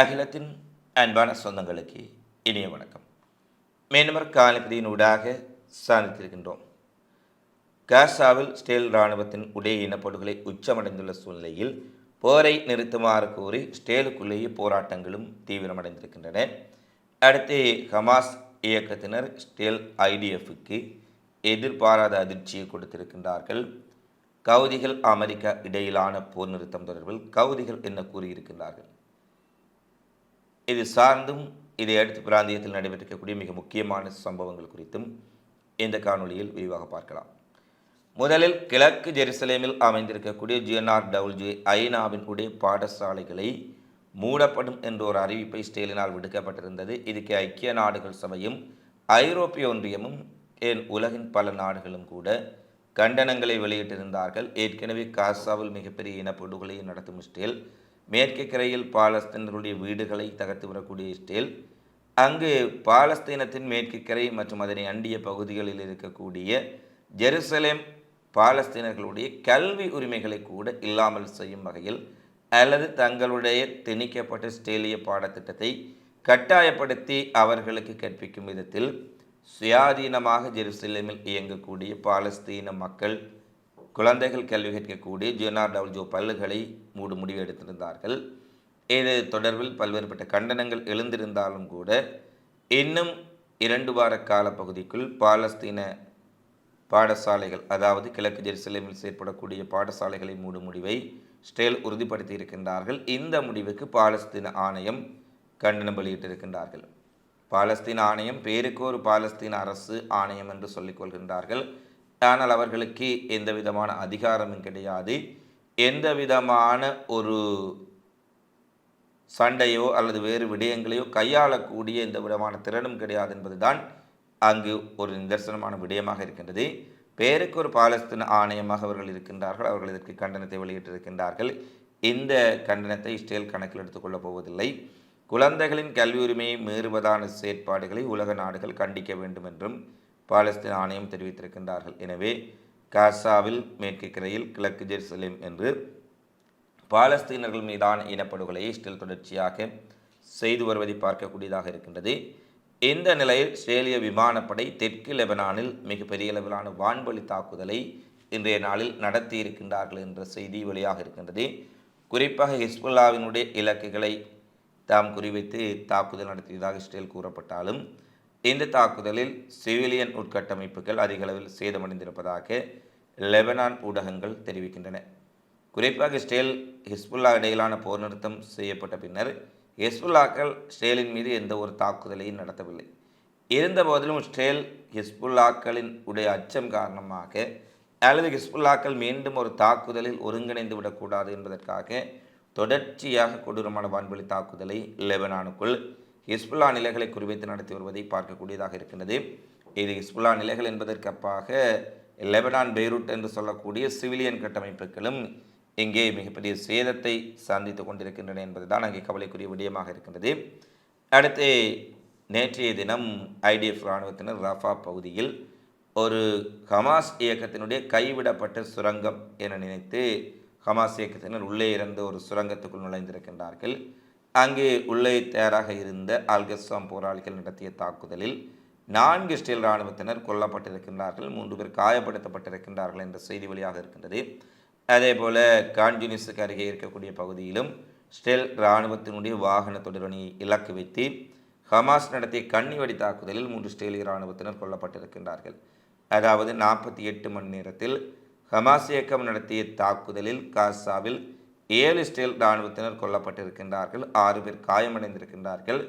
அகிலத்தின் அன்பான சொந்தங்களுக்கு இனிய வணக்கம். மேன்மர் காலப்பதியின் ஊடாக சாதித்திருக்கின்றோம் காசாவில் ஸ்டேல் இராணுவத்தின் உடைய இனப்படுகொலை உச்சமடைந்துள்ள சூழ்நிலையில் போரை நிறுத்துமாறு கூறி ஸ்டேலுக்குள்ளேயே போராட்டங்களும் தீவிரமடைந்திருக்கின்றன. அடுத்து ஹமாஸ் இயக்கத்தினர் ஸ்டேல் ஐடிஎஃப்க்கு எதிர்பாராத அதிர்ச்சியை கொடுத்திருக்கின்றார்கள். கவுதிகள் அமெரிக்கா இடையிலான போர் நிறுத்தம் தொடர்பில் கவுதிகள் என்ன கூறியிருக்கின்றார்கள்? இது சார்ந்தும் இதை அடுத்து பிராந்தியத்தில் நடைபெற்றிருக்கக்கூடிய மிக முக்கியமான சம்பவங்கள் குறித்தும் இந்த காணொளியில் விரிவாக பார்க்கலாம். முதலில் கிழக்கு ஜெருசலேமில் அமைந்திருக்கக்கூடிய ஜிஎன்ஆர் டவுல்ஜே ஐநாவின் உடைய பாடசாலைகளை மூடப்படும் என்ற ஒரு அறிவிப்பை ஸ்டேலினால் விடுக்கப்பட்டிருந்தது. இதுக்கு ஐக்கிய நாடுகள் சபையும் ஐரோப்பிய ஒன்றியமும் ஏன் உலகின் பல நாடுகளும் கூட கண்டனங்களை வெளியிட்டிருந்தார்கள். ஏற்கனவே காசாவில் மிகப்பெரிய இனப்படுகொலையை நடத்தும் ஸ்டேல் மேற்கு கரையில் பாலஸ்தீனர்களுடைய வீடுகளை தகர்த்து வரக்கூடிய ஸ்டேல் அங்கு பாலஸ்தீனத்தின் மேற்கு கரை மற்றும் அதனை அண்டிய பகுதிகளில் இருக்கக்கூடிய ஜெருசலேம் பாலஸ்தீனர்களுடைய கல்வி உரிமைகளை கூட இல்லாமல் செய்யும் வகையில் அல்லது தங்களுடைய திணிக்கப்பட்ட ஸ்டேலிய பாடத்திட்டத்தை கட்டாயப்படுத்தி அவர்களுக்கு கற்பிக்கும் விதத்தில் சுயாதீனமாக ஜெருசலேமில் இயங்கக்கூடிய பாலஸ்தீன மக்கள் குழந்தைகள் கல்வி கற்கக்கூடிய ஜியோனார் டவுல்ஜோ பல்லுகளை மூடு முடிவு எடுத்திருந்தார்கள். இது தொடர்பில் பல்வேறுபட்ட கண்டனங்கள் எழுந்திருந்தாலும் கூட இன்னும் இரண்டு வார கால பகுதிக்குள் பாலஸ்தீன பாடசாலைகள் அதாவது கிழக்கு ஜெருசலேமில் செயற்படக்கூடிய பாடசாலைகளை மூடும் முடிவை ஸ்டேல் உறுதிப்படுத்தி இருக்கின்றார்கள் இந்த முடிவுக்கு பாலஸ்தீன ஆணையம் கண்டனம் வெளியிட்டிருக்கின்றார்கள். பாலஸ்தீன ஆணையம் பேருக்கு ஒரு பாலஸ்தீன அரசு ஆணையம் என்று சொல்லிக் கொள்கின்றார்கள். ஆனால் அவர்களுக்கு எந்த விதமான அதிகாரமும் கிடையாது. எந்த விதமான ஒரு சண்டையோ அல்லது வேறு விடயங்களையோ கையாளக்கூடிய எந்த விதமான திறனும் கிடையாது என்பதுதான் அங்கு ஒரு நிதர்சனமான விடயமாக இருக்கின்றது. பேருக்கு ஒரு பாலஸ்தீன ஆணையமாக அவர்கள் இருக்கின்றார்கள். அவர்கள் இதற்கு கண்டனத்தை வெளியிட்டிருக்கின்றார்கள். இந்த கண்டனத்தை இஸ்ரேல் கணக்கில் எடுத்துக்கொள்ளப் போவதில்லை. குழந்தைகளின் கல்வி உரிமையை மீறுவதான செயற்பாடுகளை உலக நாடுகள் கண்டிக்க வேண்டும் என்றும் பாலஸ்தீன் ஆணையம் தெரிவித்திருக்கின்றார்கள். எனவே காசாவில் மேற்கு கரையில் கிழக்கு ஜெருசலேம் என்று பாலஸ்தீனர்கள் மீதான இனப்படுகொலையை இஸ்ரேல் தொடர்ச்சியாக செய்து வருவதை பார்க்கக்கூடியதாக இருக்கின்றது. இந்த நிலையில் இஸ்ரேலிய விமானப்படை தெற்கு லெபனானில் மிகப்பெரிய அளவிலான வான்வழி தாக்குதலை இன்றைய நாளில் நடத்தி இருக்கின்றார்கள் என்ற செய்தி வெளியாக இருக்கின்றது. குறிப்பாக ஹிஸ்புல்லாவினுடைய இலக்குகளை தாம் குறிவைத்து தாக்குதல் நடத்தியதாக இஸ்ரேல் கூறப்பட்டாலும் இந்த தாக்குதலில் சிவிலியன் உட்கட்டமைப்புகள் அதிக அளவில் சேதமடைந்திருப்பதாக லெபனான் ஊடகங்கள் தெரிவிக்கின்றன. குறிப்பாக இஸ்ரேல் ஹிஸ்புல்லா இடையிலான போர் நிறுத்தம் செய்யப்பட்ட பின்னர் ஹிஸ்புல்லாக்கள் இஸ்ரேலின் மீது எந்த ஒரு தாக்குதலையும் நடத்தவில்லை. இருந்தபோதிலும் ஸ்டேல் இஸ்ரேல் ஹிஸ்புல்லாக்களின் உடைய அச்சம் காரணமாக அல்லது ஹிஸ்புல்லாக்கள் மீண்டும் ஒரு தாக்குதலில் ஒருங்கிணைந்து விடக்கூடாது என்பதற்காக தொடர்ச்சியாக கொடூரமான வான்வெளி தாக்குதலை லெபனானுக்குள் ஹிஸ்புல்லா நிலைகளை குறிவைத்து நடத்தி வருவதை பார்க்கக்கூடியதாக இருக்கின்றது. இது ஹிஸ்புல்லா நிலைகள் என்பதற்கு அப்பாக லெபனான் பெய்ரூட் என்று சொல்லக்கூடிய சிவிலியன் கட்டமைப்புகளும் இங்கே மிகப்பெரிய சேதத்தை சந்தித்து கொண்டிருக்கின்றன என்பதுதான் அங்கே கவலைக்குரிய விடயமாக இருக்கின்றது. அடுத்து நேற்றைய தினம் ஐடிஎஃப் இராணுவத்தினர் ரஃபா பகுதியில் ஒரு ஹமாஸ் இயக்கத்தினுடைய கைவிடப்பட்ட சுரங்கம் என நினைத்து ஹமாஸ் இயக்கத்தினர் உள்ளே இருந்து ஒரு சுரங்கத்துக்குள் நுழைந்திருக்கின்றார்கள். அங்கே உள்ளே தயாராக இருந்த அல்கஸ்ஸாம் போராளிகள் நடத்திய தாக்குதலில் நான்கு ஸ்டீல் இராணுவத்தினர் கொல்லப்பட்டிருக்கின்றார்கள் மூன்று பேர் காயப்படுத்தப்பட்டிருக்கின்றார்கள் என்ற செய்தி வழியாக இருக்கின்றது. அதே போல் கான்ஜூனிஸுக்கு அருகே இருக்கக்கூடிய பகுதியிலும் ஸ்டெல் இராணுவத்தினுடைய வாகன தொடரணியை இலக்கு வைத்து ஹமாஸ் நடத்திய கண்ணிவடி தாக்குதலில் மூன்று ஸ்டேலிய இராணுவத்தினர் கொல்லப்பட்டிருக்கின்றார்கள். அதாவது நாற்பத்தி எட்டு மணி நேரத்தில் ஹமாஸ் இயக்கம் நடத்திய தாக்குதலில் காசாவில் ஏழு ஸ்டேல் இராணுவத்தினர் கொல்லப்பட்டிருக்கின்றார்கள் ஆறு பேர் காயமடைந்திருக்கின்றார்கள்.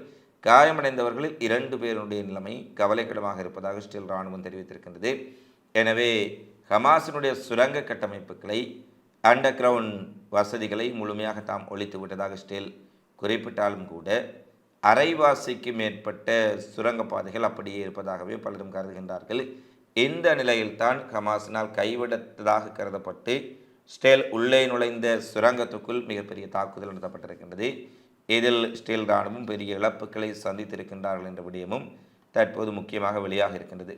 காயமடைந்தவர்களில் இரண்டு பேருடைய நிலைமை கவலைக்கிடமாக இருப்பதாக ஸ்டேல் இராணுவம் தெரிவித்திருக்கின்றது. எனவே ஹமாஸினுடைய சுரங்க கட்டமைப்புகளை அண்டர் கிரவுண்ட் வசதிகளை முழுமையாக தாம் ஒழித்து விட்டதாக ஸ்டேல் குறிப்பிட்டாலும் கூட அரைவாசிக்கு மேற்பட்ட சுரங்கப்பாதைகள் அப்படியே இருப்பதாகவே பலரும் கருதுகின்றார்கள். இந்த நிலையில்தான் ஹமாஸினால் கைவிடத்ததாக கருதப்பட்டு ஸ்டேல் உள்ளே நுழைந்த சுரங்கத்துக்குள் மிகப்பெரிய தாக்குதல் நடத்தப்பட்டிருக்கின்றது. இதில் ஸ்டீல் இராணுவம் பெரிய இழப்புகளை சந்தித்திருக்கின்றார்கள் என்ற விடயமும் தற்போது முக்கியமாக வெளியாக இருக்கின்றது.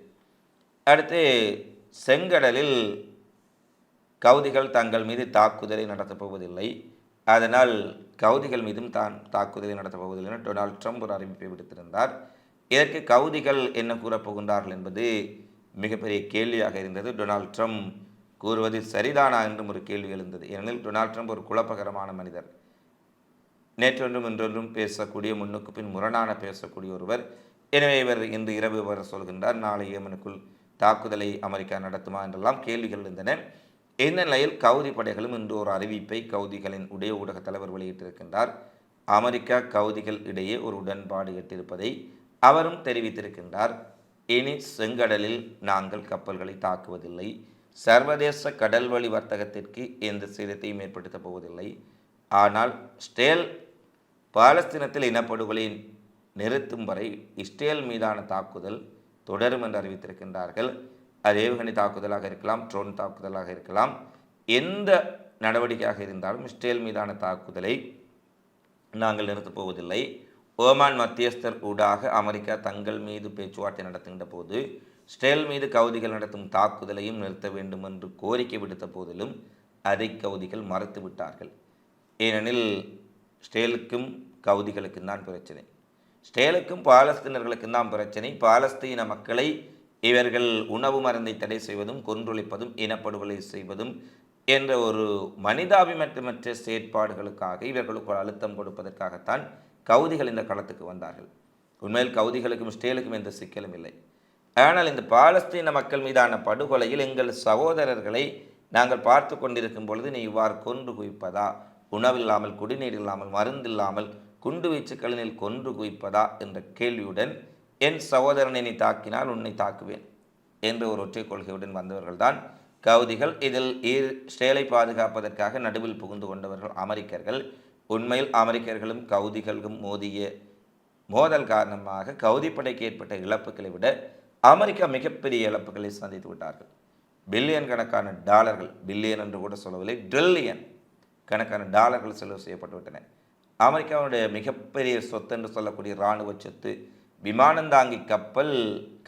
அடுத்து செங்கடலில் கவுதிகள் தங்கள் மீது தாக்குதலை நடத்தப் போவதில்லை. அதனால் கவுதிகள் மீதும் தான் தாக்குதலை நடத்தப் போவதில்லை என டொனால்ட் ட்ரம்ப் ஒரு அறிவிப்பை விடுத்திருந்தார். இதற்கு கவுதிகள் என்ன கூறப்போகின்றார்கள் என்பது மிகப்பெரிய கேள்வியாக இருந்தது. டொனால்ட் ட்ரம்ப் கூறுவது சரிதானா என்றும் ஒரு கேள்வி எழுந்தது. ஏனெனில் டொனால்ட் ட்ரம்ப் ஒரு குழப்பகரமான மனிதர். நேற்றொன்றும் இன்றொன்றும் பேசக்கூடிய முன்னுக்கு பின் முரணான பேசக்கூடிய ஒருவர். எனவே இவர் இன்று இரவு வர சொல்கின்றார் நாளை ஏமனுக்குள் தாக்குதலை அமெரிக்கா நடத்துமா? என்றெல்லாம் கேள்விகள் இருந்தன இந்த நிலையில் கவுதி படைகளும் இன்று ஒரு அறிவிப்பை கவுதிகளின் உடைய ஊடக தலைவர் வெளியிட்டிருக்கின்றார். அமெரிக்கா கவுதிகள் இடையே ஒரு உடன்பாடு எட்டிருப்பதை அவரும் தெரிவித்திருக்கின்றார். இனி செங்கடலில் நாங்கள் கப்பல்களை தாக்குவதில்லை. சர்வதேச கடல்வழி வர்த்தகத்திற்கு எந்த சேதத்தையும் ஏற்படுத்தப் போவதில்லை. ஆனால் ஸ்டேல் பாலஸ்தீனத்தில் இனப்படுகொலை நிறுத்தும் வரை இஸ்ரேல் மீதான தாக்குதல் தொடரும் என்று அறிவித்திருக்கின்றார்கள். அது ஏவுகணை தாக்குதலாக இருக்கலாம் ட்ரோன் தாக்குதலாக இருக்கலாம். எந்த நடவடிக்கையாக இருந்தாலும் இஸ்ரேல் மீதான தாக்குதலை நாங்கள் நிறுத்தப் போவதில்லை. ஓமான் மத்தியஸ்தர் ஊடாக அமெரிக்கா தங்கள் மீது பேச்சுவார்த்தை நடத்துகின்ற போது ஸ்டேல் மீது கவுதிகள் நடத்தும் தாக்குதலையும் நிறுத்த வேண்டும் என்று கோரிக்கை விடுத்த போதிலும் அதை கவுதிகள் மறுத்து விட்டார்கள். ஏனெனில் ஸ்டேலுக்கும் கவுதிகளுக்கும் தான் பிரச்சனை. ஸ்டேலுக்கும் பாலஸ்தீனர்களுக்கும் தான் பிரச்சனை. பாலஸ்தீன மக்களை இவர்கள் உணவு மருந்தை தடை செய்வதும் கொன்றொழிப்பதும் இனப்படுகொலை செய்வதும் என்ற ஒரு மனிதாபிமற்றமற்ற செயற்பாடுகளுக்காக இவர்களுக்கு ஒரு அழுத்தம் கொடுப்பதற்காகத்தான் கவுதிகள் இந்த களத்துக்கு வந்தார்கள். உண்மையில் கவுதிகளுக்கும் ஸ்டேலுக்கும் எந்த சிக்கலும் இல்லை. ஆனால் இந்த பாலஸ்தீன மக்கள் மீதான படுகொலையில் எங்கள் சகோதரர்களை நாங்கள் பார்த்து கொண்டிருக்கும் பொழுது நீ இவ்வாறு கொன்று குவிப்பதா? உணவில்லாமல் குடிநீர் இல்லாமல் மருந்தில்லாமல் குண்டு வீச்சுக்களினில் கொன்று குவிப்பதா? என்ற கேள்வியுடன் என் சகோதரனை நீ தாக்கினால் உன்னை தாக்குவேன் என்ற ஒரு ஒற்றை கொள்கையுடன் வந்தவர்கள்தான். கவுதிகள் இதில் ஈர் ஸ்டேலை பாதுகாப்பதற்காக நடுவில் புகுந்து கொண்டவர்கள் அமெரிக்கர்கள். உண்மையில் அமெரிக்கர்களும் கவுதிகளும் மோதிய மோதல் காரணமாக கவுதிப்படைக்கு ஏற்பட்ட இழப்புகளை விட அமெரிக்கா மிகப்பெரிய இழப்புகளை சந்தித்து விட்டார்கள். பில்லியன் கணக்கான டாலர்கள் பில்லியன் என்று கூட சொல்லவில்லை ட்ரில்லியன் கணக்கான டாலர்கள் செலவு செய்யப்பட்டுவிட்டன அமெரிக்காவுடைய மிகப்பெரிய சொத்து என்று சொல்லக்கூடிய இராணுவ சொத்து விமானந்தாங்கி கப்பல்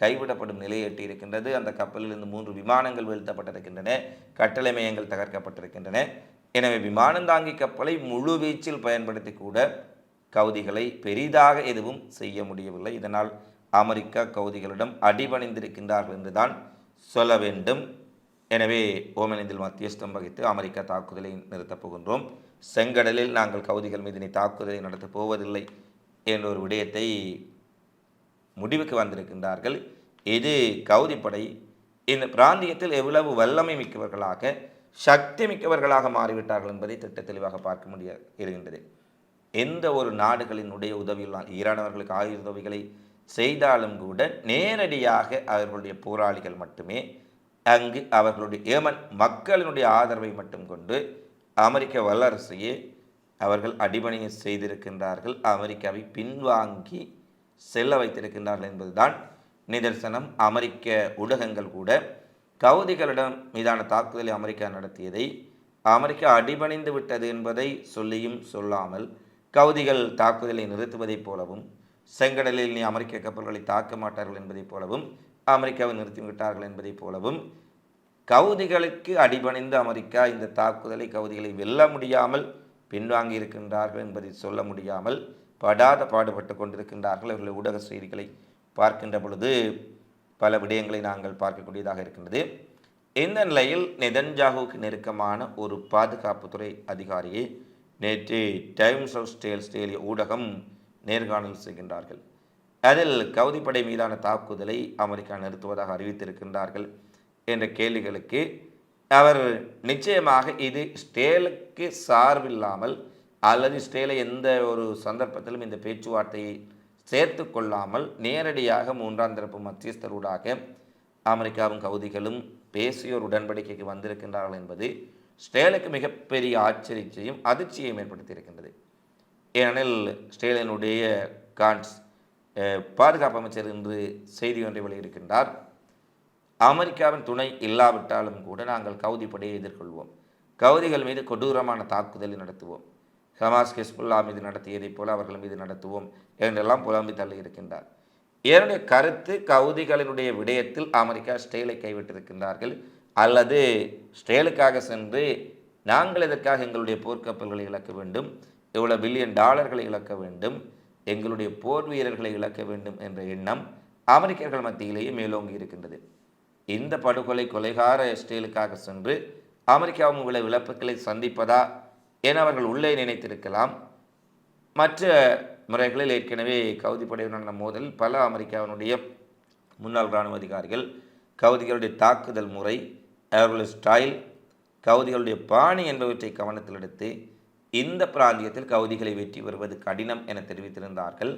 கைவிடப்படும் நிலையை எட்டியிருக்கின்றது அந்த கப்பலிலிருந்து மூன்று விமானங்கள் வீழ்த்தப்பட்டிருக்கின்றன கட்டளை மையங்கள் தகர்க்கப்பட்டிருக்கின்றன. எனவே விமானந்தாங்கி கப்பலை முழு வீச்சில் பயன்படுத்தி கூட கவுதிகளை பெரிதாக எதுவும் செய்ய முடியவில்லை. இதனால் அமெரிக்கா கவுதிகளிடம் அடிபணிந்திருக்கின்றார்கள் என்றுதான் சொல்ல வேண்டும். எனவே ஓமனிந்தில் மத்தியஸ்தம் வகித்து அமெரிக்கா தாக்குதலை நிறுத்தப் போகின்றோம். செங்கடலில் நாங்கள் கவுதிகள் மீது தாக்குதலை நடத்தப் போவதில்லை என்ற ஒரு விடயத்தை முடிவுக்கு வந்திருக்கின்றார்கள். இது கவுதிப்படை. இந்த பிராந்தியத்தில் எவ்வளவு வல்லமை மிக்கவர்களாக சக்தி மிக்கவர்களாக மாறிவிட்டார்கள் என்பதை திட்ட தெளிவாக பார்க்க முடிய இருக்கின்றது. எந்த ஒரு நாடுகளினுடைய உதவியில்லாம் ஈரானவர்களுக்கு ஆயுத உதவிகளை செய்தாலும் கூட நேரடியாக அவர்களுடைய போராளிகள் மட்டுமே அங்கு அவர்களுடைய ஏமன் மக்களினுடைய ஆதரவை மட்டும் கொண்டு அமெரிக்க வல்லரசையே அவர்கள் அடிபணிய செய்திருக்கின்றார்கள். அமெரிக்காவை பின்வாங்கி செல்ல வைத்திருக்கின்றார்கள் என்பதுதான் நிதர்சனம். அமெரிக்க ஊடகங்கள் கூட கவுதிகளிடம் மீதான தாக்குதலை அமெரிக்கா நடத்தியதை அமெரிக்கா அடிபணிந்து விட்டது என்பதை சொல்லியும் சொல்லாமல் கவுதிகள் தாக்குதலை நிறுத்துவதைப் போலவும் செங்கடலில் நீ அமெரிக்க கப்பல்களை தாக்க மாட்டார்கள் என்பதைப் போலவும் அமெரிக்காவை நிறுத்திவிட்டார்கள் என்பதைப் போலவும் கவுதிகளுக்கு அடிபணிந்து அமெரிக்கா இந்த தாக்குதலை கவுதிகளை வெல்ல முடியாமல் பின்வாங்கி இருக்கின்றார்கள் என்பதை சொல்ல முடியாமல் படாத பாடுபட்டு கொண்டிருக்கின்றார்கள். அவர்களுடைய ஊடக செய்திகளை பார்க்கின்ற பொழுது பல விடயங்களை நாங்கள் பார்க்கக்கூடியதாக இருக்கின்றது. இந்த நிலையில் நெதன்ஜாகுவுக்கு நெருக்கமான ஒரு பாதுகாப்புத்துறை அதிகாரியை நேற்று டைம்ஸ் ஆஃப் ஸ்டேல் ஸ்டேலிய ஊடகம் நேர்காணல் செய்கின்றார்கள். அதில் கவுதிப்படை மீதான தாக்குதலை அமெரிக்கா நிறுத்துவதாக அறிவித்திருக்கின்றார்கள் என்ற கேள்விகளுக்கு அவர் நிச்சயமாக இது ஸ்டேலுக்கு சார்பில்லாமல் அல்லது ஸ்டேலை எந்த ஒரு சந்தர்ப்பத்திலும் இந்த பேச்சுவார்த்தையை சேர்த்து கொள்ளாமல் நேரடியாக மூன்றாம் தரப்பு மத்தியஸ்தரூடாக அமெரிக்காவும் கவுதிகளும் பேசிய ஒரு உடன்படிக்கைக்கு வந்திருக்கின்றார்கள் என்பது ஸ்டேலுக்கு மிகப்பெரிய ஆச்சரியத்தையும் அதிர்ச்சியையும் ஏற்படுத்தியிருக்கின்றது. ஏனெனில் ஸ்டேலினுடைய கான்ஸ் பாதுகாப்பு அமைச்சர் என்று செய்தி ஒன்றை வெளியிருக்கின்றார் அமெரிக்காவின் துணை இல்லாவிட்டாலும் கூட நாங்கள் கவுதி படையை எதிர்கொள்வோம். கவுதிகள் மீது கொடூரமான தாக்குதலை நடத்துவோம். ஹமாஸ் ஹிஸ்புல்லா மீது நடத்தியதைப் போல அவர்கள் மீது நடத்துவோம் என்றெல்லாம் புலம்பி தள்ளி இருக்கின்றார். என்னுடைய கருத்து கவுதிகளினுடைய விடயத்தில் அமெரிக்கா ஸ்டேலை கைவிட்டிருக்கின்றார்கள். அல்லது ஸ்டேலுக்காக சென்று நாங்கள் எதற்காக எங்களுடைய போர்க்கப்பல்களை இழக்க வேண்டும்? இவ்வளோ பில்லியன் டாலர்களை இழக்க வேண்டும் எங்களுடைய போர் வீரர்களை இழக்க வேண்டும் என்ற எண்ணம் அமெரிக்கர்கள் மத்தியிலேயே மேலோங்கி இருக்கின்றது. இந்த படுகொலை கொலைகார இஸ்ரேலுக்காக சென்று அமெரிக்காவும் உள்ள இழப்புகளை சந்திப்பதா என அவர்கள் உள்ளே நினைத்திருக்கலாம். மற்ற முறைகளில் ஏற்கனவே கவுதி படையுடனான மோதல் பல அமெரிக்காவினுடைய முன்னாள் இராணுவ அதிகாரிகள் கவுதிகளுடைய தாக்குதல் முறை அவர்களுடைய ஸ்டைல் கவுதிகளுடைய பாணி என்பவற்றை கவனத்தில் எடுத்து இந்த பிராந்தியத்தில் கவுதிகளை வெற்றி வருவது கடினம் என தெரிவித்திருந்தார்கள்.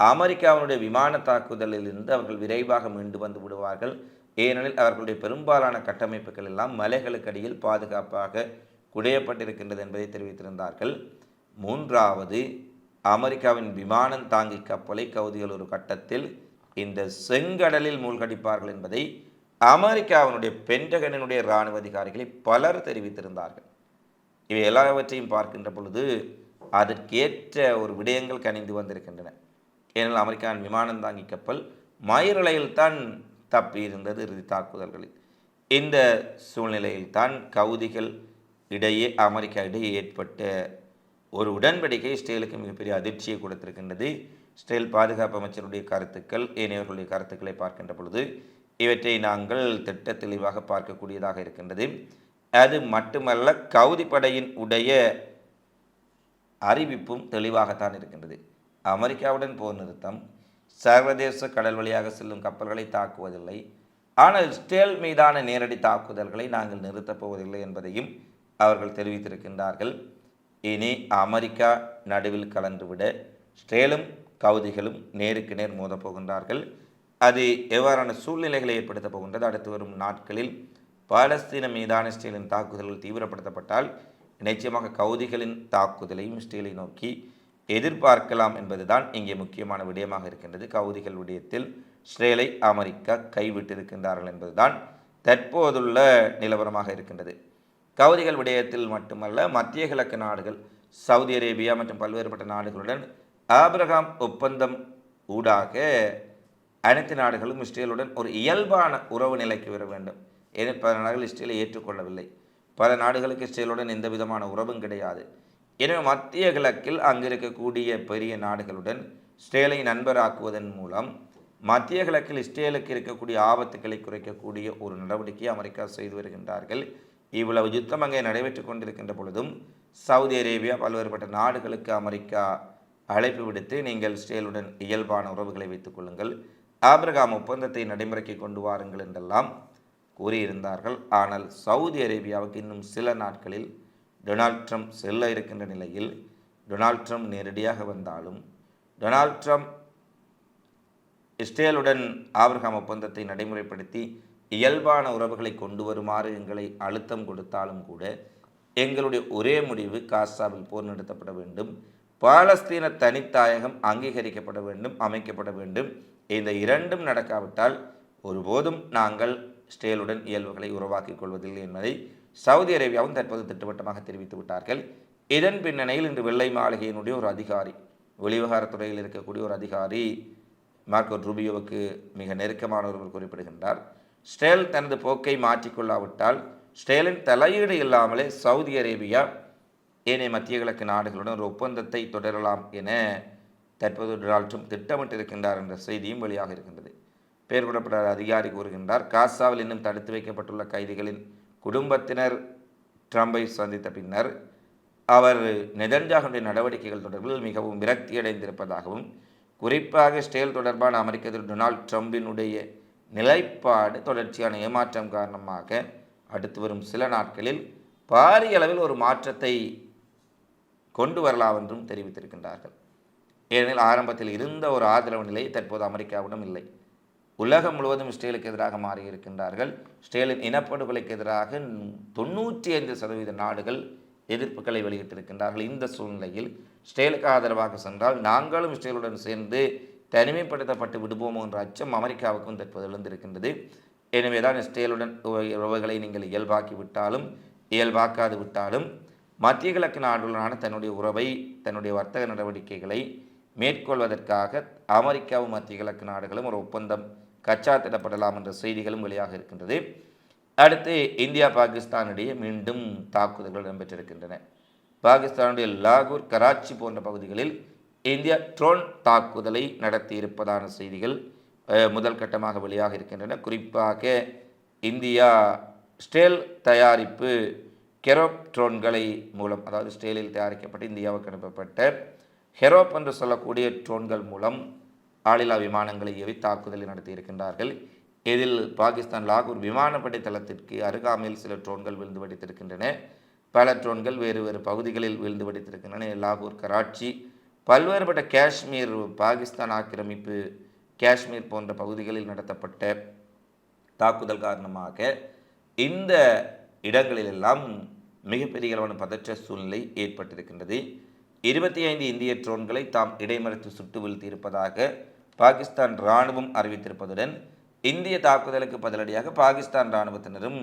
அமெரிக்காவினுடைய விமான தாக்குதலில் இருந்து அவர்கள் விரைவாக மீண்டு வந்து விடுவார்கள். ஏனெனில் அவர்களுடைய பெரும்பாலான கட்டமைப்புகள் எல்லாம் மலைகளுக்கு அடியில் பாதுகாப்பாக குடையப்பட்டிருக்கின்றது என்பதை தெரிவித்திருந்தார்கள். மூன்றாவது அமெரிக்காவின் விமானம் தாங்கி கப்பலை கவுதிகள் ஒரு கட்டத்தில் இந்த செங்கடலில் மூழ்கடிப்பார்கள் என்பதை அமெரிக்காவினுடைய பென்டகனினுடைய இராணுவ அதிகாரிகளை பலர் தெரிவித்திருந்தார்கள். இவை எல்லாவற்றையும் பார்க்கின்ற பொழுது அதற்கேற்ற ஒரு விடயங்கள் கனிந்து வந்திருக்கின்றன. ஏனெனில் அமெரிக்காவின் விமானம் தாங்கி கப்பல் மயிரிழையில் தான் தப்பி இருந்தது இறுதி தாக்குதல்களில். இந்த சூழ்நிலையில் தான் கவுதிகள் இடையே அமெரிக்கா இடையே ஏற்பட்ட ஒரு உடன்படிக்கை இஸ்ரேலுக்கு மிகப்பெரிய அதிர்ச்சியை கொடுத்திருக்கின்றது. இஸ்ரேல் பாதுகாப்பு அமைச்சருடைய கருத்துக்கள் ஏனையவர்களுடைய கருத்துக்களை பார்க்கின்ற பொழுது இவற்றை நாங்கள் திட்ட தெளிவாக பார்க்கக்கூடியதாக இருக்கின்றது. அது மட்டுமல்ல கவுதி படையின் உடைய அறிவிப்பும் தெளிவாகத்தான் இருக்கின்றது. அமெரிக்காவுடன் போர் நிறுத்தம் சர்வதேச கடல் வழியாக செல்லும் கப்பல்களை தாக்குவதில்லை. ஆனால் இஸ்ரேல் மீதான நேரடி தாக்குதல்களை நாங்கள் நிறுத்தப் போவதில்லை என்பதையும் அவர்கள் தெரிவித்திருக்கின்றார்கள். இனி அமெரிக்கா நடுவில் கலந்துவிட இஸ்ரேலும் கவுதிகளும் நேருக்கு நேர் மோதப் போகின்றார்கள். அது எவ்வாறான சூழ்நிலைகளை ஏற்படுத்தப் போகின்றது அடுத்து வரும் நாட்களில் பாலஸ்தீன மீதான இஸ்ரேலின் தாக்குதல்கள் தீவிரப்படுத்தப்பட்டால் நிச்சயமாக கவுதிகளின் தாக்குதலையும் இஸ்ரேலை நோக்கி எதிர்பார்க்கலாம் என்பதுதான் இங்கே முக்கியமான விடயமாக இருக்கின்றது. கவுதிகள் விடயத்தில் இஸ்ரேலை அமெரிக்கா கைவிட்டிருக்கின்றார்கள் என்பதுதான் தற்போதுள்ள நிலவரமாக இருக்கின்றது. கவுதிகள் விடயத்தில் மட்டுமல்ல மத்திய கிழக்கு நாடுகள் சவுதி அரேபியா மற்றும் பல்வேறுபட்ட நாடுகளுடன் ஆபிரகாம் ஒப்பந்தம் ஊடாக அனைத்து நாடுகளும் இஸ்ரேலுடன் ஒரு இயல்பான உறவு நிலைக்கு வர வேண்டும். ஏன் பல நாடுகள் இஸ்ரேலை ஏற்றுக்கொள்ளவில்லை. பல நாடுகளுக்கு இஸ்ரேலுடன் எந்த விதமான உறவும் கிடையாது. எனவே மத்திய கிழக்கில் அங்கு இருக்கக்கூடிய பெரிய நாடுகளுடன் இஸ்ரேலை நண்பராக்குவதன் மூலம் மத்திய கிழக்கில் இஸ்ரேலுக்கு இருக்கக்கூடிய ஆபத்துக்களை குறைக்கக்கூடிய ஒரு நடவடிக்கையை அமெரிக்கா செய்து வருகின்றார்கள். இவ்வளவு யுத்தம் அங்கே நடைபெற்று கொண்டிருக்கின்ற பொழுதும் சவுதி அரேபியா பல்வேறுபட்ட நாடுகளுக்கு அமெரிக்கா அழைப்பு விடுத்து நீங்கள் இஸ்ரேலுடன் இயல்பான உறவுகளை வைத்துக் கொள்ளுங்கள். ஆபிரகாம் ஒப்பந்தத்தை நடைமுறைக்கு கொண்டு வாருங்கள் என்றெல்லாம் கூறியிருந்தார்கள். ஆனால் சவுதி அரேபியாவுக்கு இன்னும் சில நாட்களில் டொனால்ட் ட்ரம்ப் செல்ல இருக்கின்ற நிலையில் டொனால்ட் ட்ரம்ப் நேரடியாக வந்தாலும் டொனால்ட் ட்ரம்ப் இஸ்ரேலுடன் ஆபிரகாம் ஒப்பந்தத்தை நடைமுறைப்படுத்தி இயல்பான உறவுகளை கொண்டு வருமாறு எங்களை அழுத்தம் கொடுத்தாலும் கூட எங்களுடைய ஒரே முடிவு காசாவில் போர் நிறுத்தப்பட வேண்டும். பாலஸ்தீன தனித்தாயகம் அங்கீகரிக்கப்பட வேண்டும் அமைக்கப்பட வேண்டும். இந்த இரண்டும் நடக்காவிட்டால் ஒருபோதும் நாங்கள் ஸ்டேலுடன் இயல்புகளை உருவாக்கிக் கொள்வதில்லை என்பதை சவுதி அரேபியாவும் தற்போது திட்டவட்டமாக தெரிவித்து விட்டார்கள். இதன் பின்னணியில் இன்று வெள்ளை மாளிகையினுடைய ஒரு அதிகாரி வெளிவிவகாரத்துறையில் இருக்கக்கூடிய ஒரு அதிகாரி மார்க்கோ ரூபியோவுக்கு மிக நெருக்கமான ஒருவர் குறிப்பிடுகின்றார். ஸ்டேல் தனது போக்கை மாற்றிக்கொள்ளாவிட்டால் ஸ்டேலின் தலையீடு இல்லாமலே சவுதி அரேபியா ஏனைய மத்திய கிழக்கு நாடுகளுடன் ஒரு ஒப்பந்தத்தை தொடரலாம் என தற்போது டொனால்ட் ட்ரம்ப் திட்டமிட்டிருக்கின்றார் என்ற செய்தியும் வெளியாக இருக்கின்றது. பெயர் கூறப்பட்ட அதிகாரி கூறுகின்றார் காசாவில் இன்னும் தடுத்து வைக்கப்பட்டுள்ள கைதிகளின் குடும்பத்தினர் ட்ரம்பை சந்தித்த பின்னர் அவர் நெதன்ஜாகுடைய நடவடிக்கைகள் தொடர்பில் மிகவும் விரக்தியடைந்திருப்பதாகவும் குறிப்பாக ஸ்டேல் தொடர்பான அமெரிக்க அதிபர் டொனால்ட் ட்ரம்பினுடைய நிலைப்பாடு தொடர்ச்சியான ஏமாற்றம் காரணமாக அடுத்து வரும் சில நாட்களில் பாரிய அளவில் ஒரு மாற்றத்தை கொண்டு வரலாம் என்றும் தெரிவித்திருக்கின்றார்கள். ஏனெனில் ஆரம்பத்தில் இருந்த ஒரு ஆதரவு நிலை தற்போது அமெரிக்காவிடம் இல்லை. உலகம் முழுவதும் இஸ்ரேலுக்கு எதிராக மாறியிருக்கின்றார்கள். இஸ்ரேலின் இனப்படுகொலைக்கு எதிராக தொண்ணூற்றி ஐந்து சதவீத நாடுகள் எதிர்ப்புகளை வெளியிட்டிருக்கின்றார்கள். இந்த சூழ்நிலையில் இஸ்ரேலுக்கு ஆதரவாக சென்றால் நாங்களும் இஸ்ரேலுடன் சேர்ந்து தனிமைப்படுத்தப்பட்டு விடுவோமோ என்ற அச்சம் அமெரிக்காவுக்கும் தற்போது எழுந்திருக்கின்றது. எனவே தான் இஸ்ரேலுடன் உறவுகளை நீங்கள் இயல்பாக்கி விட்டாலும் இயல்பாக்காது விட்டாலும் மத்திய கிழக்கு நாடுகளுடனான தன்னுடைய உறவை தன்னுடைய வர்த்தக நடவடிக்கைகளை மேற்கொள்வதற்காக அமெரிக்காவும் மத்திய கிழக்கு நாடுகளும் ஒரு ஒப்பந்தம் கச்சா திடப்படலாம் என்ற செய்திகளும் வெளியாக இருக்கின்றது. அடுத்து இந்தியா பாகிஸ்தானிடையே மீண்டும் தாக்குதல்கள் இடம்பெற்றிருக்கின்றன. பாகிஸ்தானுடைய லாகூர் கராச்சி போன்ற பகுதிகளில் இந்தியா ட்ரோன் தாக்குதலை நடத்தியிருப்பதான செய்திகள் முதல் கட்டமாக வெளியாக இருக்கின்றன. குறிப்பாக இந்தியா ஸ்டேல் தயாரிப்பு கெரோப் ட்ரோன்களை மூலம் அதாவது ஸ்டேலில் தயாரிக்கப்பட்டு இந்தியாவுக்கு அனுப்பப்பட்ட ஹெரோப் என்று சொல்லக்கூடிய ட்ரோன்கள் மூலம் ஆளில்லா விமானங்களை எவி தாக்குதலை நடத்தியிருக்கின்றார்கள். இதில் பாகிஸ்தான் லாகூர் விமானப்படை தளத்திற்கு அருகாமையில் சில ட்ரோன்கள் விழுந்து வெடித்திருக்கின்றன. பல ட்ரோன்கள் வேறு வேறு பகுதிகளில் விழுந்து வெடித்திருக்கின்றன. லாகூர் கராச்சி பல்வேறுபட்ட காஷ்மீர் பாகிஸ்தான் ஆக்கிரமிப்பு காஷ்மீர் போன்ற பகுதிகளில் நடத்தப்பட்ட தாக்குதல் காரணமாக இந்த இடங்களிலெல்லாம் மிகப்பெரிய அளவான பதற்ற சூழ்நிலை ஏற்பட்டிருக்கின்றது. இருபத்தி ஐந்து இந்திய ட்ரோன்களை தாம் இடைமறித்து சுட்டு வீழ்த்தியிருப்பதாக பாகிஸ்தான் இராணுவம் அறிவித்திருப்பதுடன் இந்திய தாக்குதலுக்கு பதிலடியாக பாகிஸ்தான் இராணுவத்தினரும்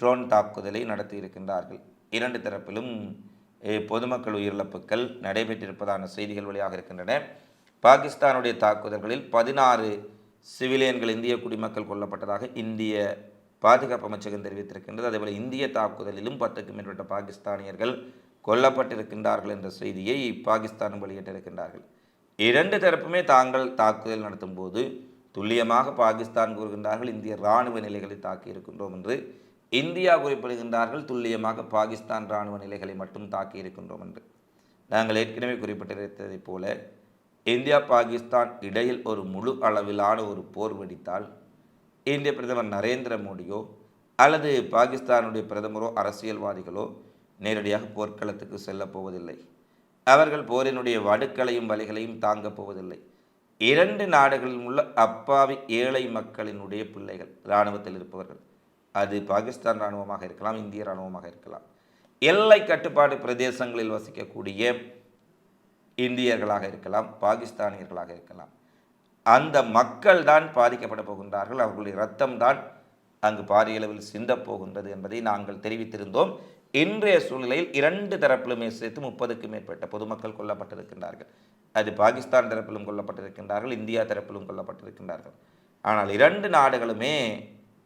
ட்ரோன் தாக்குதலை நடத்தியிருக்கின்றார்கள். இரண்டு தரப்பிலும் பொதுமக்கள் உயிரிழப்புகள் நடைபெற்றிருப்பதான செய்திகள் வெளியாக இருக்கின்றன. பாகிஸ்தானுடைய தாக்குதல்களில் பதினாறு சிவிலியன்கள் இந்திய குடிமக்கள் கொல்லப்பட்டதாக இந்திய பாதுகாப்பு அமைச்சகம் தெரிவித்திருக்கின்றது. அதேபோல் இந்திய தாக்குதலிலும் பத்துக்கும் மேற்பட்ட பாகிஸ்தானியர்கள் கொல்லப்பட்டிருக்கின்றார்கள் என்ற செய்தியை பாகிஸ்தான் வெளியிட்டிருக்கின்றார்கள். இரண்டு தரப்புமே தாங்கள் தாக்குதல் நடத்தும் போது துல்லியமாக பாகிஸ்தான் கூறுகின்றார்கள் இந்திய இராணுவ நிலைகளை தாக்கி இருக்கின்றோம் என்று. இந்தியா குறிப்பிடுகின்றார்கள் துல்லியமாக பாகிஸ்தான் இராணுவ நிலைகளை மட்டும் தாக்கி இருக்கின்றோம் என்று. நாங்கள் ஏற்கனவே குறிப்பிட்டிருந்ததைப் போல இந்தியா பாகிஸ்தான் இடையில் ஒரு முழு அளவிலான ஒரு போர் வெடித்தால் இந்திய பிரதமர் நரேந்திர மோடியோ அல்லது பாகிஸ்தானுடைய பிரதமரோ அரசியல்வாதிகளோ நேரடியாக போர்க்களத்துக்கு செல்லப் போவதில்லை. அவர்கள் போரினுடைய வடுக்களையும் வலிகளையும் தாங்கப் போவதில்லை. இரண்டு நாடுகளில் உள்ள அப்பாவி ஏழை மக்களினுடைய பிள்ளைகள் இராணுவத்தில் இருப்பவர்கள். அது பாகிஸ்தான் இராணுவமாக இருக்கலாம் இந்திய இராணுவமாக இருக்கலாம். எல்லை கட்டுப்பாடு பிரதேசங்களில் வசிக்கக்கூடிய இந்தியர்களாக இருக்கலாம் பாகிஸ்தானியர்களாக இருக்கலாம். அந்த மக்கள் தான் பாதிக்கப்பட போகின்றார்கள். அவர்களுடைய ரத்தம் தான் அங்கு பாரிய அளவில் சிந்தப் போகின்றது என்பதை நாங்கள் தெரிவித்திருந்தோம். இன்றைய சூழ்நிலையில் இரண்டு தரப்பிலுமே சேர்த்து முப்பதுக்கும் மேற்பட்ட பொதுமக்கள் கொல்லப்பட்டிருக்கின்றார்கள். அது பாகிஸ்தான் தரப்பிலும் கொல்லப்பட்டிருக்கின்றார்கள் இந்தியா தரப்பிலும் கொல்லப்பட்டிருக்கின்றார்கள். ஆனால் இரண்டு நாடுகளுமே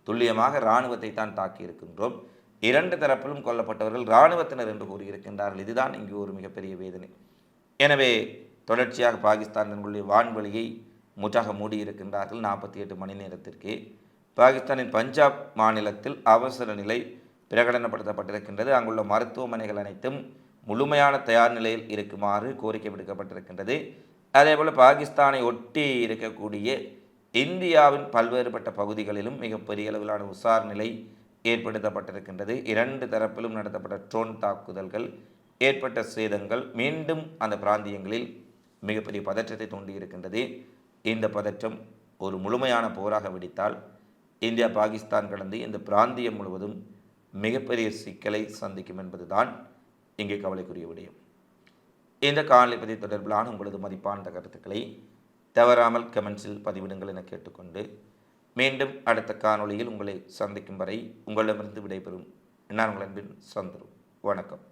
துல்லியமாக இராணுவத்தை தான் தாக்கி இருக்கின்றோம். இரண்டு தரப்பிலும் கொல்லப்பட்டவர்கள் இராணுவத்தினர் என்று கூறியிருக்கின்றார்கள். இதுதான் இங்கு ஒரு மிகப்பெரிய வேதனை. எனவே தொடர்ச்சியாக பாகிஸ்தான் தங்களுடைய வான்வெளியை முற்றாக மூடியிருக்கின்றார்கள் நாற்பத்தி எட்டு மணி நேரத்திற்கு. பாகிஸ்தானின் பஞ்சாப் மாநிலத்தில் அவசர நிலை பிரகடனப்படுத்தப்பட்டிருக்கின்றது. அங்குள்ள மருத்துவமனைகள் அனைத்தும் முழுமையான தயார் நிலையில் இருக்குமாறு கோரிக்கை விடுக்கப்பட்டிருக்கின்றது. அதேபோல் பாகிஸ்தானை ஒட்டி இருக்கக்கூடிய இந்தியாவின் பல்வேறுபட்ட பகுதிகளிலும் மிகப்பெரிய அளவிலான உசார் நிலை ஏற்படுத்தப்பட்டிருக்கின்றது. இரண்டு தரப்பிலும் நடத்தப்பட்ட ட்ரோன் தாக்குதல்கள் ஏற்பட்ட சேதங்கள் மீண்டும் அந்த பிராந்தியங்களில் மிகப்பெரிய பதற்றத்தை தூண்டியிருக்கின்றது. இந்த பதற்றம் ஒரு முழுமையான போராக வெடித்தால் இந்தியா பாகிஸ்தான் கடந்து இந்த பிராந்தியம் முழுவதும் மிகப்பெரிய சிக்கலை சந்திக்கும் என்பதுதான் இங்கே கவலைக்குரிய விடயம். இந்த காணொலி பதிவு தொடர்பிலான உங்களது மதிப்பான கருத்துக்களை தவறாமல் கமெண்ட்ஸில் பதிவிடுங்கள் என கேட்டுக்கொண்டு மீண்டும் அடுத்த காணொளியில் உங்களை சந்திக்கும் வரை உங்களிடமிருந்து விடைபெறும். நான் உங்கள் அன்பின் சந்துரு. வணக்கம்.